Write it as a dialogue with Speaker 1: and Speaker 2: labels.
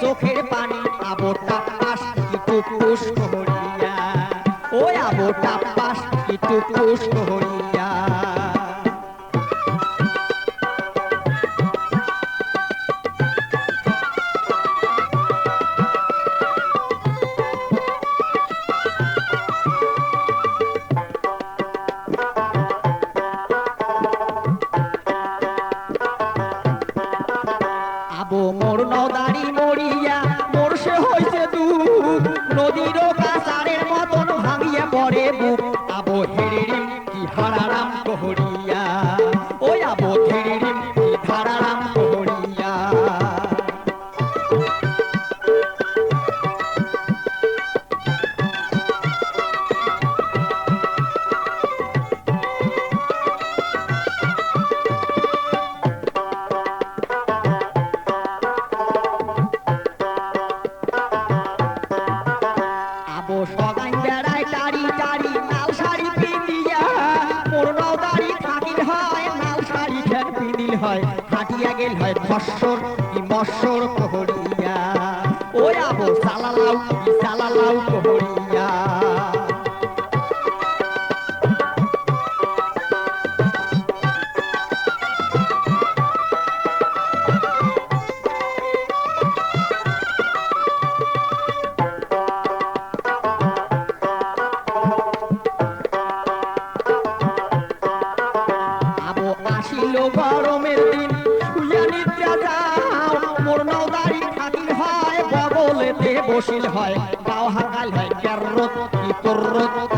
Speaker 1: চোখের পানি আবোটা পাশ কিটু পুষ্ট হইয়া। ও আবোটা পাশ একটু পুষ্ট হইয়া। নদীর কাসারের মতন ভাঙিয়ে পড়ে বুক হাটিয়া গেল হয় ফসর কি মসর কহরিয়া। ওই আবো সালালাউ কি সালালাউ কহরিয়া। আবো খাতির হয় বগলেতে বসিল হয়। গাও হাকাল হয় ক্যাররত কি তোররত?